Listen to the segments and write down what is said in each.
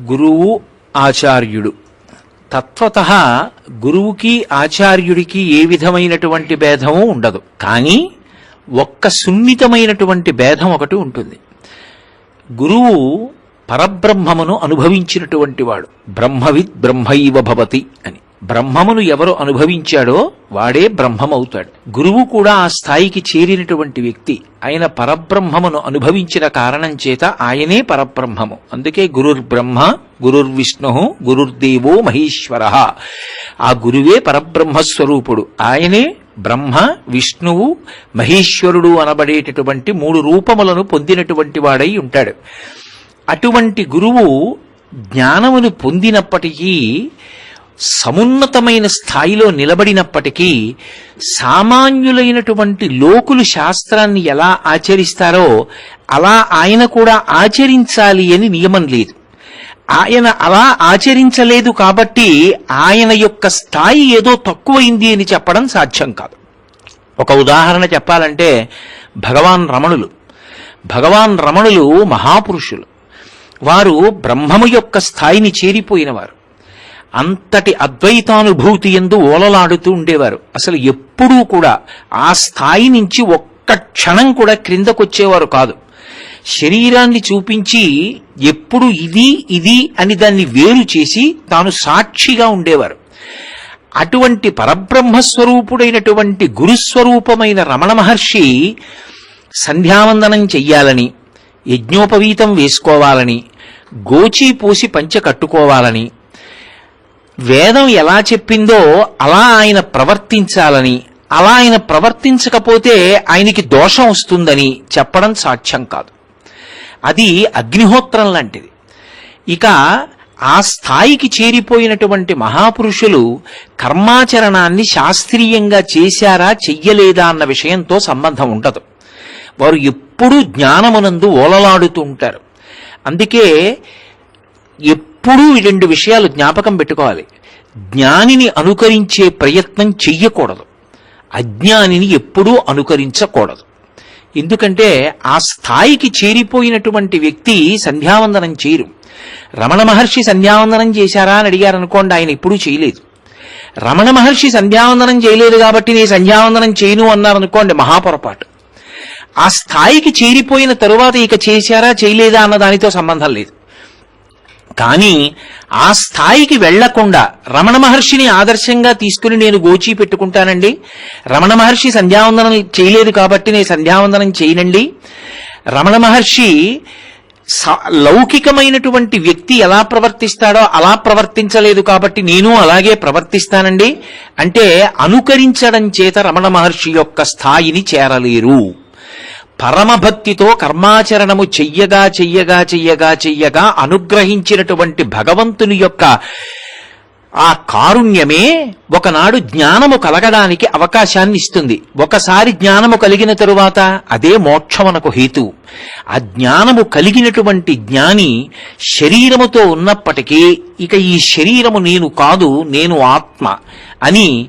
గురువు ఆచార్యుడు. తత్వత గురువుకి ఆచార్యుడికి ఏ విధమైనటువంటి భేదము ఉండదు. కానీ ఒక్క సున్నితమైనటువంటి భేదం ఒకటి ఉంటుంది. గురువు పరబ్రహ్మమును అనుభవించినటువంటి వాడు. బ్రహ్మవిద్ బ్రహ్మైవ భవతి అని. బ్రహ్మమును ఎవరు అనుభవించాడో వాడే బ్రహ్మమవుతాడు. గురువు కూడా ఆ స్థాయికి చేరినటువంటి వ్యక్తి. ఆయన పరబ్రహ్మమును అనుభవించిన కారణం చేత ఆయనే పరబ్రహ్మము. అందుకే గురుర్బ్రహ్మ గురుర్విష్ణు గురుర్దేవో మహేశ్వర. ఆ గురువే పరబ్రహ్మస్వరూపుడు. ఆయనే బ్రహ్మ విష్ణువు మహేశ్వరుడు అనబడేటటువంటి మూడు రూపములను పొందినటువంటి వాడై ఉంటాడు. అటువంటి గురువు జ్ఞానమును పొందినప్పటికీ సమున్నతమైన స్థాయిలో నిలబడినప్పటికీ సామాన్యులైనటువంటి లోకులు శాస్త్రాన్ని ఎలా ఆచరిస్తారో అలా ఆయన కూడా ఆచరించాలి అని నియమం లేదు. ఆయన అలా ఆచరించలేదు కాబట్టి ఆయన యొక్క స్థాయి ఏదో తక్కువైంది అని చెప్పడం సాధ్యం కాదు. ఒక ఉదాహరణ చెప్పాలంటే భగవాన్ రమణులు. భగవాన్ రమణులు మహాపురుషులు. వారు బ్రహ్మము యొక్క స్థాయిని చేరిపోయినవారు అంతటి అద్వైతానుభూతి ఎందు ఓలలాడుతూ ఉండేవారు. అసలు ఎప్పుడూ కూడా ఆ స్థాయి నుంచి ఒక్క క్షణం కూడా క్రిందకొచ్చేవారు కాదు. శరీరాన్ని చూపించి ఎప్పుడు ఇది ఇది అని దాన్ని వేరు చేసి తాను సాక్షిగా ఉండేవారు. అటువంటి పరబ్రహ్మస్వరూపుడైనటువంటి గురుస్వరూపమైన రమణ మహర్షి సంధ్యావందనం చెయ్యాలని యజ్ఞోపవీతం వేసుకోవాలని గోచీ పోసి పంచ కట్టుకోవాలని వేదం ఎలా చెప్పిందో అలా ఆయన ప్రవర్తించాలని అలా ఆయన ప్రవర్తించకపోతే ఆయనకి దోషం వస్తుందని చెప్పడం సాధ్యం కాదు. అది అగ్నిహోత్రం లాంటిది. ఇక ఆ స్థాయికి చేరిపోయినటువంటి మహాపురుషులు కర్మాచరణాన్ని శాస్త్రీయంగా చేశారా చెయ్యలేదా అన్న విషయంతో సంబంధం ఉండదు. వారు ఎప్పుడూ జ్ఞానమునందు ఓలలాడుతూ ఉంటారు. అందుకే ఎప్పుడూ ఈ రెండు విషయాలు జ్ఞాపకం పెట్టుకోవాలి. జ్ఞానిని అనుకరించే ప్రయత్నం చెయ్యకూడదు. అజ్ఞానిని ఎప్పుడూ అనుకరించకూడదు. ఎందుకంటే ఆ స్థాయికి చేరిపోయినటువంటి వ్యక్తి సంధ్యావందనం చేయరు. రమణ మహర్షి సంధ్యావందనం చేశారా అని అడిగారు అనుకోండి ఆయన ఎప్పుడూ చేయలేదు. రమణ మహర్షి సంధ్యావందనం చేయలేదు కాబట్టి నేను సంధ్యావందనం చేయను అన్నారనుకోండి మహాపొరపాటు ఆ స్థాయికి చేరిపోయిన తరువాత ఇక చేశారా చేయలేదా అన్న దానితో సంబంధం లేదు. కానీ ఆ స్థాయికి వెళ్ళకుండా రమణ మహర్షిని ఆదర్శంగా తీసుకుని నేను గోచి పెట్టుకుంటానండి. రమణ మహర్షి సంధ్యావందనం చేయలేదు కాబట్టి నేను సంధ్యావందనం చేయనండి. రమణ మహర్షి లౌకికమైనటువంటి వ్యక్తి ఎలా ప్రవర్తిస్తాడో అలా ప్రవర్తించలేదు కాబట్టి నేను అలాగే ప్రవర్తిస్తానండి. అంటే అనుకరించడం చేత రమణ మహర్షి యొక్క స్థాయిని చేరలేరు. పరమభక్తితో కర్మాచరణము చెయ్యగా చెయ్యగా చెయ్యగా చెయ్యగా అనుగ్రహించినటువంటి భగవంతుని యొక్క ఆ కారుణ్యమే ఒకనాడు జ్ఞానము కలగడానికి అవకాశాన్ని ఇస్తుంది. ఒకసారి జ్ఞానము కలిగిన తరువాత అదే మోక్షమునకు హేతు. ఆ జ్ఞానము కలిగినటువంటి జ్ఞాని శరీరముతో ఉన్నప్పటికీ ఇక ఈ శరీరము నేను కాదు నేను ఆత్మ అని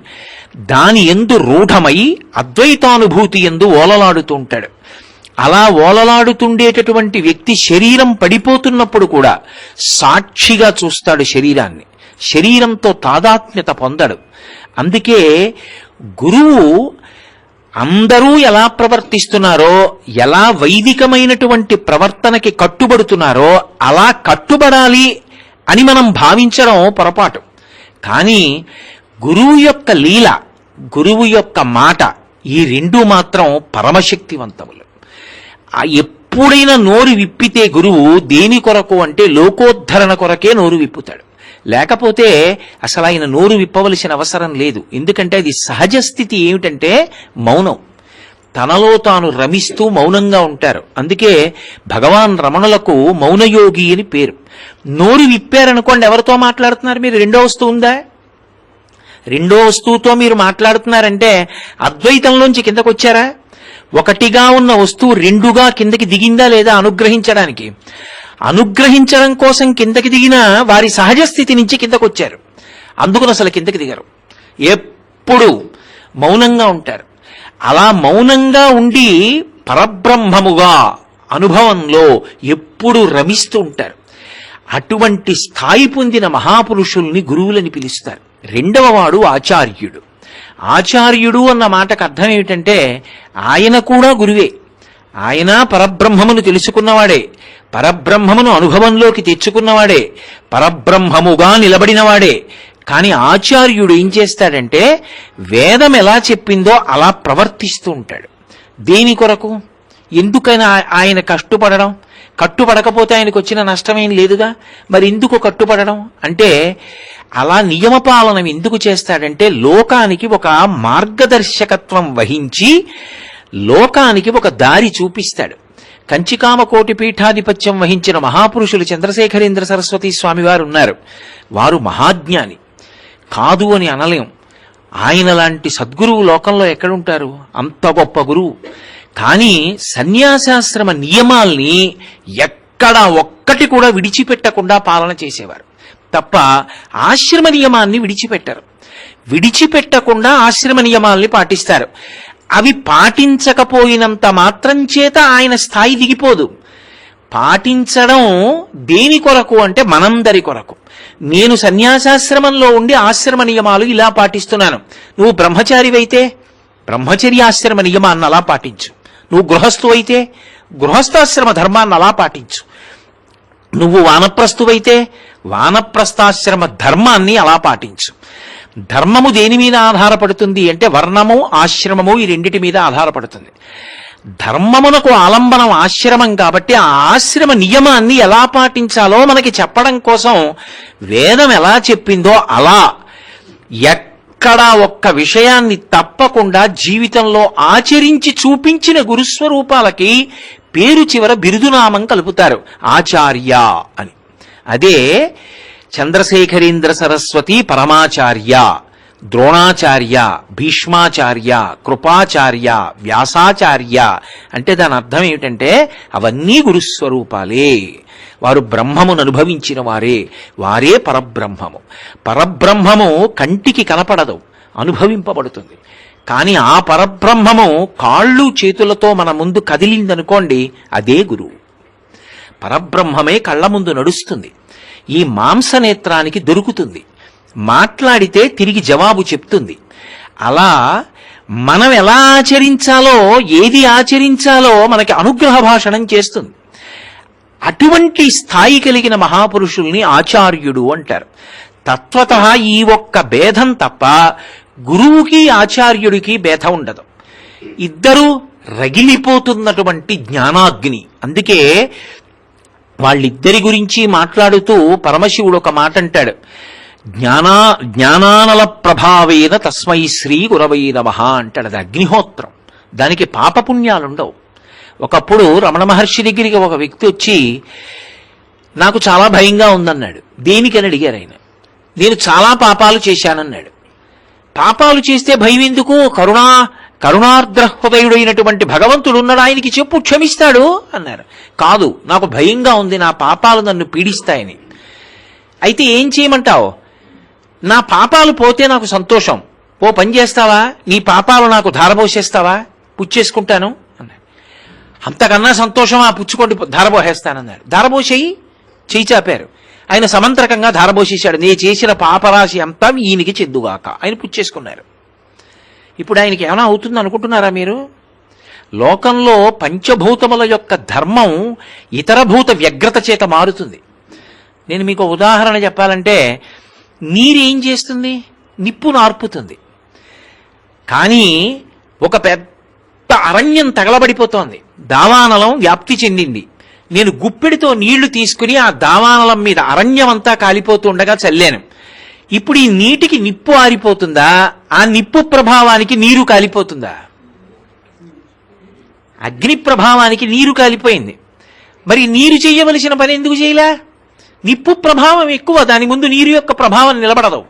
దాని ఎందు రూఢమై అద్వైతానుభూతి ఎందు ఓలలాడుతూ ఉంటాడు. అలా ఓలలాడుతుండేటటువంటి వ్యక్తి శరీరం పడిపోతున్నప్పుడు కూడా సాక్షిగా చూస్తాడు శరీరాన్ని. శరీరంతో తాదాత్మ్యత పొందడు. అందుకే గురువు అందరూ ఎలా ప్రవర్తిస్తున్నారో ఎలా వైదికమైనటువంటి ప్రవర్తనకి కట్టుబడుతున్నారో అలా కట్టుబడాలి అని మనం భావించడం పొరపాటు. కానీ గురువు యొక్క లీల గురువు యొక్క మాట ఈ రెండు మాత్రం పరమశక్తివంతములు. ఎప్పుడైనా నోరు విప్పితే గురువు దేని కొరకు అంటే లోకోద్ధరణ కొరకే నోరు విప్పుతాడు. లేకపోతే అసలు ఆయన నోరు విప్పవలసిన అవసరం లేదు. ఎందుకంటే అది సహజ స్థితి ఏమిటంటే మౌనం. తనలో తాను రమిస్తూ మౌనంగా ఉంటారు. అందుకే భగవాన్ రమణులకు మౌనయోగి అని పేరు. నోరు విప్పారనుకోండి ఎవరితో మాట్లాడుతున్నారు మీరు? రెండో వస్తువు ఉందా? రెండో వస్తువుతో మీరు మాట్లాడుతున్నారంటే అద్వైతంలోంచి కిందకొచ్చారా? ఒకటిగా ఉన్న వస్తువు రెండుగా కిందకి దిగిందా లేదా అనుగ్రహించడానికి? అనుగ్రహించడం కోసం కిందకి దిగినా వారి సహజ స్థితి నుంచి కిందకు వచ్చారు అందుకని అసలు కిందకి దిగరు. ఎప్పుడు మౌనంగా ఉంటారు. అలా మౌనంగా ఉండి పరబ్రహ్మముగా అనుభవంలో ఎప్పుడు రమిస్తూ ఉంటారు. అటువంటి స్థాయి పొందిన మహాపురుషుల్ని గురువులని పిలుస్తారు. రెండవ వాడు ఆచార్యుడు. ఆచార్యుడు అన్న మాటకు అర్థం ఏమిటంటే ఆయన కూడా గురువే. ఆయన పరబ్రహ్మమును తెలుసుకున్నవాడే. పరబ్రహ్మమును అనుభవంలోకి తెచ్చుకున్నవాడే. పరబ్రహ్మముగా నిలబడినవాడే. కానీ ఆచార్యుడు ఏం చేస్తాడంటే వేదం ఎలా చెప్పిందో అలా ప్రవర్తిస్తూ ఉంటాడు. దేని కొరకు? ఎందుకైనా ఆయన కట్టుపడడం? కట్టుపడకపోతే ఆయనకు వచ్చిన నష్టమేం లేదుగా? మరి ఎందుకు కట్టుపడడం? అంటే అలా నియమపాలనం ఎందుకు చేస్తాడంటే లోకానికి ఒక మార్గదర్శకత్వం వహించి లోకానికి ఒక దారి చూపిస్తాడు. కంచికామ కోటి పీఠాధిపత్యం వహించిన మహాపురుషులు చంద్రశేఖరేంద్ర సరస్వతి స్వామి వారు ఉన్నారు. వారు మహాజ్ఞాని. కాదు అని అనలేం. ఆయన లాంటి సద్గురువు లోకంలో ఎక్కడుంటారు? అంత గొప్ప గురువు. కానీ సన్యాసాశ్రమ నియమాల్ని ఎక్కడా ఒక్కటి కూడా విడిచిపెట్టకుండా పాలన చేసేవారు. తప్ప ఆశ్రమ నియమాన్ని విడిచిపెట్టరు. విడిచిపెట్టకుండా ఆశ్రమ నియమాల్ని పాటిస్తారు. అవి పాటించకపోయినంత మాత్రం చేత ఆయన స్థాయి దిగిపోదు. పాటించడం దేని కొరకు అంటే మనందరి కొరకు. నేను సన్యాసాశ్రమంలో ఉండి ఆశ్రమ నియమాలు ఇలా పాటిస్తున్నాను. నువ్వు బ్రహ్మచారివైతే బ్రహ్మచర్యాశ్రమ నియమాన్ని అలా పాటించు. నువ్వు గృహస్థు అయితే గృహస్థాశ్రమ ధర్మాన్ని అలా పాటించు. నువ్వు వానప్రస్థువైతే వానప్రస్థాశ్రమ ధర్మాన్ని అలా పాటించు. ధర్మము దేని మీద ఆధారపడుతుంది అంటే వర్ణము ఆశ్రమము ఈ రెండిటి మీద ఆధారపడుతుంది. ధర్మమునకు ఆలంబనం ఆశ్రమం కాబట్టి ఆ ఆశ్రమ నియమాన్ని ఎలా పాటించాలో మనకి చెప్పడం కోసం వేదం ఎలా చెప్పిందో అలా. ఎక్కడ ఒక్క విషయాన్ని తప్పకుండా జీవితంలో ఆచరించి చూపించిన గురుస్వరూపాలకి పేరు చివర బిరుదునామం కలుపుతారు. ఆచార్య అని. అదే చంద్రశేఖరేంద్ర సరస్వతి పరమాచార్య ద్రోణాచార్య భీష్మాచార్య కృపాచార్య వ్యాసాచార్య అంటే దాని అర్థం ఏమిటంటే అవన్నీ గురుస్వరూపాలే. వారు బ్రహ్మమును అనుభవించిన వారే. వారే పరబ్రహ్మము. పరబ్రహ్మము కంటికి కనపడదు. అనుభవింపబడుతుంది. కానీ ఆ పరబ్రహ్మము కాళ్ళు చేతులతో మన ముందు కదిలిందనుకోండి అదే గురువు. పరబ్రహ్మమే కళ్ళ ముందు నడుస్తుంది. ఈ మాంసనేత్రానికి దొరుకుతుంది. మాట్లాడితే తిరిగి జవాబు చెప్తుంది. అలా మనం ఎలా ఆచరించాలో ఏది ఆచరించాలో మనకి అనుగ్రహ భాషణం చేస్తుంది. అటువంటి స్థాయి కలిగిన మహాపురుషుల్ని ఆచార్యుడు అంటారు. తత్వత ఈ ఒక్క భేదం తప్ప గురువుకి ఆచార్యుడికి భేదం ఉండదు. ఇద్దరూ రగిలిపోతున్నటువంటి జ్ఞానాగ్ని. అందుకే వాళ్ళిద్దరి గురించి మాట్లాడుతూ పరమశివుడు ఒక మాట అంటాడు జ్ఞానా జ్ఞానానల ప్రభావేన తస్మై శ్రీ గురవై నమ అంటాడు. అది అగ్నిహోత్రం. దానికి పాపపుణ్యాలుండవు. ఒకప్పుడు రమణ మహర్షి దగ్గరికి ఒక వ్యక్తి వచ్చి నాకు చాలా భయంగా ఉందన్నాడు. దేనికని అడిగారు ఆయన? నేను చాలా పాపాలు చేశానన్నాడు. పాపాలు చేస్తే భయం ఎందుకు కరుణా కరుణార్ద్రహృదయుడైనటువంటి భగవంతుడున్నాడు భగవంతుడు ఉన్నాడు ఆయనకి చెప్పు క్షమిస్తాడు అన్నారు. కాదు నాకు భయంగా ఉంది నా పాపాలు నన్ను పీడిస్తాయని. అయితే ఏం చేయమంటావు? నా పాపాలు పోతే నాకు సంతోషం. ఓ పని చేస్తావా? నీ పాపాలు నాకు ధారపోసేస్తావా పుచ్చేసుకుంటాను అన్నాడు అంతకన్నా సంతోషం ఆ పుచ్చుకోండి ధారపోసేస్తానన్నాడు ధారపోసేయి చేయి చాపారు. ఆయన సమంత్రకంగా ధారపోసేశాడు నీ చేసిన పాపరాశి అంతా ఈయనకి చెద్దుగాక. ఆయన పుచ్చేసుకున్నారు. ఇప్పుడు ఆయనకి ఏమైనా అవుతుంది అనుకుంటున్నారా మీరు? లోకంలో పంచభూతముల యొక్క ధర్మం ఇతర భూత వ్యగ్రత చేత మారుతుంది. నేను మీకు ఉదాహరణ చెప్పాలంటే నీరేం చేస్తుంది? నిప్పు నార్పుతుంది. కానీ ఒక పెద్ద అరణ్యం తగలబడిపోతోంది. దావానలం వ్యాప్తి చెందింది. నేను గుప్పెడితో నీళ్ళు తీసుకుని ఆ దావానలం మీద అరణ్యమంతా కాలిపోతుండగా చల్లాను. ఇప్పుడు ఈ నీటికి నిప్పు ఆరిపోతుందా? ఆ నిప్పు ప్రభావానికి నీరు కాలిపోతుందా? అగ్ని ప్రభావానికి నీరు కాలిపోయింది. మరి నీరు చేయవలసిన పని ఎందుకు చేయలే? నిప్పు ప్రభావం ఎక్కువ దాని ముందు నీరు యొక్క ప్రభావం నిలబడదు.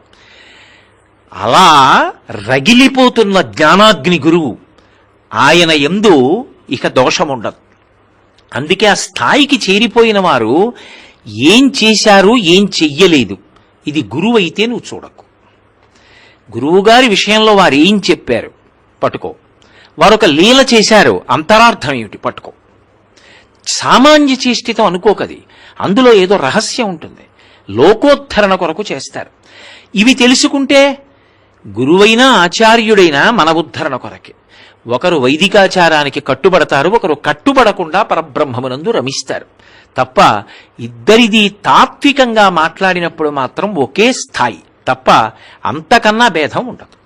అలా రగిలిపోతున్న జ్ఞానాగ్ని గురువు ఆయన ఎందు ఇక దోషముండదు. అందుకే ఆ స్థాయికి చేరిపోయిన వారు ఏం చేశారు ఏం చెయ్యలేదు. ఇది గురువు అయితే నువ్వు చూడకు. గురువుగారి విషయంలో వారు ఏం చెప్పారు? పట్టుకో. వారు ఒక లీల చేశారు అంతరార్థం ఏమిటి? పట్టుకో. సామాన్య చేష్టితం అనుకోకది. అందులో ఏదో రహస్యం ఉంటుంది. లోకోద్ధరణ కొరకు చేస్తారు. ఇవి తెలుసుకుంటే గురువైనా ఆచార్యుడైనా మన ఉద్ధరణ కొరకే. ఒకరు వైదికాచారానికి కట్టుబడతారు ఒకరు కట్టుబడకుండా పరబ్రహ్మమునందు రమిస్తారు. తప్ప ఇద్దరిది తాత్వికంగా మాట్లాడినప్పుడు మాత్రం ఒకే స్థాయి. తప్ప అంతకన్నా భేదం ఉండదు.